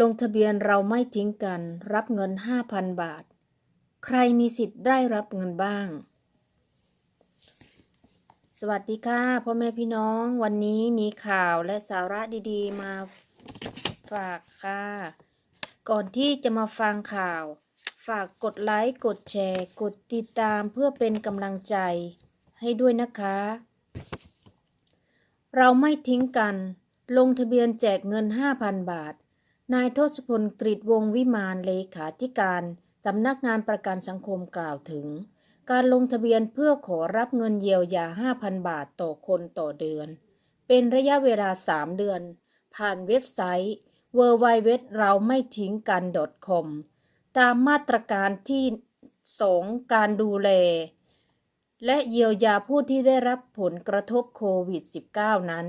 ลงทะเบียนเราไม่ทิ้งกัน รับเงิน 5,000 บาท ใครมีสิทธิ์ได้รับเงินบ้าง สวัสดีค่ะพ่อแม่พี่น้องวันนี้มีข่าวและสาระดีๆ มาฝากค่ะ ก่อนที่จะมาฟังข่าว ฝากกดไลค์กดแชร์ กดติดตามเพื่อเป็นกำลังใจให้ด้วยนะคะ เราไม่ทิ้งกัน ลงทะเบียนแจกเงิน 5,000 บาท นายทศพลกฤษวงวิมานเลขาธิการสำนักงานประกันสังคมกล่าวถึง การลงทะเบียนเพื่อขอรับเงินเยียวยา 5,000 บาทต่อคนต่อเดือน เป็นระยะเวลา 3 เดือน ผ่านเว็บไซต์ w w w เราไม่ทิ้งกัน .com ตามมาตรการที่ 2 การดูแล และเยียวยาผู้ที่ได้รับผลกระทบโควิด -19 นั้น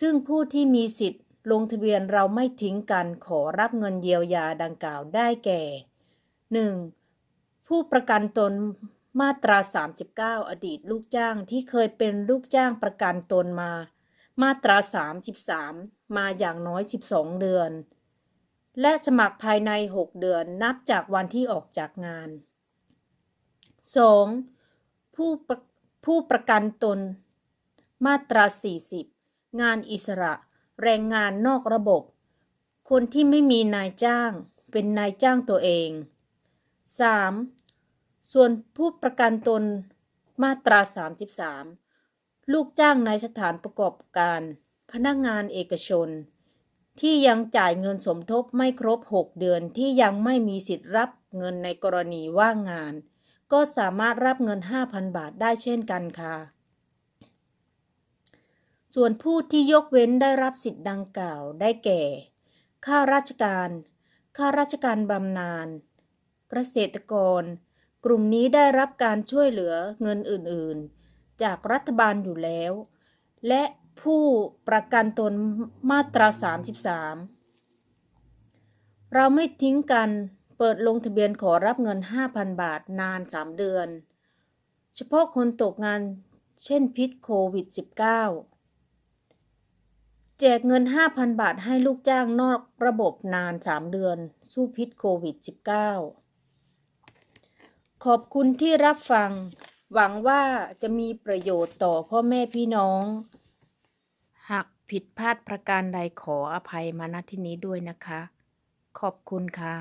ซึ่งผู้ที่มีสิทธิ์ ลงทะเบียนเราไม่ทิ้งกันขอรับเงินเยียวยาดังกล่าวได้แก่ 1. ผู้ประกันตนมาตรา 39 อดีตลูกจ้างที่เคยเป็นลูกจ้างประกันตนมา มาตรา 33 มาอย่างน้อย 12 เดือน และสมัครภายใน 6 เดือนนับจากวันที่ออกจากงาน 2. ผู้ผู้ประกันตน มาตรา 40 งานอิสระ แรงงานนอกระบบ คนที่ไม่มีนายจ้างเป็นนายจ้างตัวเอง 3. ส่วนผู้ประกันตนมาตรา 33 ลูกจ้างในสถานประกอบการ พนักงานเอกชน ที่ยังจ่ายเงินสมทบไม่ครบ 6 เดือนที่ยังไม่มีสิทธิ์รับเงินในกรณีว่างงาน ก็สามารถรับเงิน 5,000 บาทได้เช่นกันค่ะ ส่วนผู้ที่ยกเว้นได้รับสิทธิ์ดังกล่าวได้แก่ ข้าราชการ ข้าราชการบำนาญ เกษตรกร กลุ่มนี้ได้รับการช่วยเหลือเงินอื่นๆ จากรัฐบาลอยู่แล้ว และผู้ประกันตนมาตรา 33 เราไม่ทิ้งกันเปิดลงทะเบียนขอรับเงิน 5,000 บาทนาน 3 เดือน เฉพาะคนตกงานเช่นพิษโควิด -19 แจกเงิน 5,000 บาทให้ลูกจ้างนอกระบบนาน 3 เดือน สู้พิษโควิด -19 ขอบคุณที่รับฟัง หวังว่าจะมีประโยชน์ต่อพ่อแม่พี่น้อง หากผิดพลาดประการใดขออภัยมาณที่นี้ด้วยนะคะ ขอบคุณค่ะ